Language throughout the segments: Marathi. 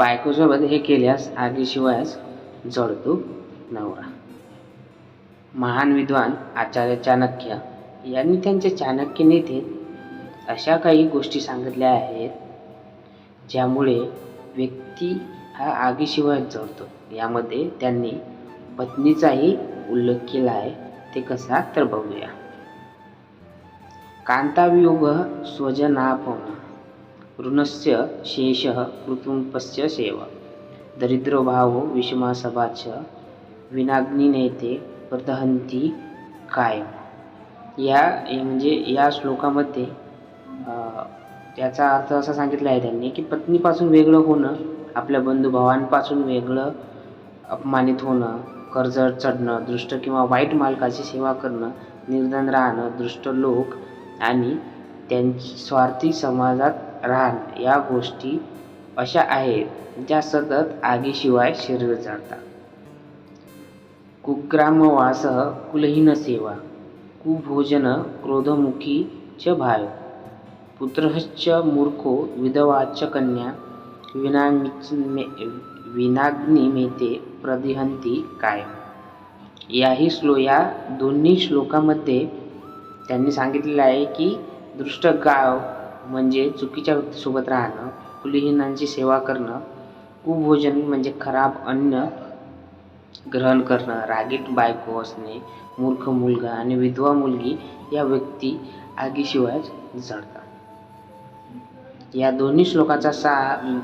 बायकोसोबत हे केल्यास आगीशिवायच जळतो नवरा. महान विद्वान आचार्य चाणक्य यांनी त्यांच्या चाणक्य नेते अशा काही गोष्टी सांगितल्या आहेत ज्यामुळे व्यक्ती हा आगीशिवाय जळतो यामध्ये त्यांनी पत्नीचाही उल्लेख केला आहे ते कसा तर बघूया. कांतावियोग स्वजनापम ऋणस्य शेषः कृतुंपस्य सेवा। दरिद्रो विषमासभा च विनाग्निनेते प्रदहंती कायम। या म्हणजे या श्लोकामध्ये त्याचा अर्थ असा सांगितला आहे त्यांनी की पत्नीपासून वेगळं होणं आपल्या बंधुभावांपासून वेगळं अपमानित होणं कर्ज चढणं दृष्ट किंवा वाईट मालकाची सेवा करणं निर्धन राहणं दृष्ट लोक आणि त्यांची स्वार्थी समाजात राहण या गोष्टी अशा आहेत ज्या सतत आगीशिवाय शरीर जातात कुग्रामवासः कुलहीन सेवा कुभोजन क्रोधमुखी च भाव पुत्रश्च मूर्खो विधवाच कन्या विनाग्नी विनाग्निमेते प्रदिहंती कायम. याही श्लो या दोन्ही श्लोकामध्ये त्यांनी सांगितलेलं आहे की दृष्ट गाव म्हणजे चुकीच्या व्यक्तीसोबत राहणं कुलिहीनांची सेवा करणं कुभोजन म्हणजे खराब अन्न ग्रहण करणं रागीट बायको असणे मूर्ख मुलगा आणि विधवा मुलगी या व्यक्ती आगीशिवाय जळतात या दोन्ही श्लोकाचा सा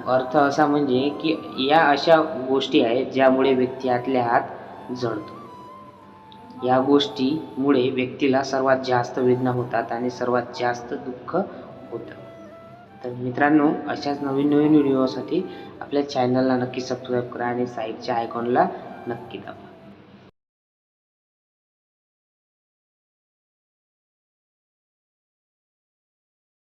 अर्थ असा म्हणजे की या अशा गोष्टी आहेत ज्यामुळे व्यक्ती आतल्या आत जळतो या गोष्टीमुळे व्यक्तीला सर्वात जास्त वेदना होतात आणि सर्वात जास्त दुःख होतं. तर मित्रांनो अशाच नवीन नवीन व्हिडिओसाठी आपल्या चॅनलला नक्की सबस्क्राईब करा आणि साईडच्या आयकॉनला नक्की दाबा.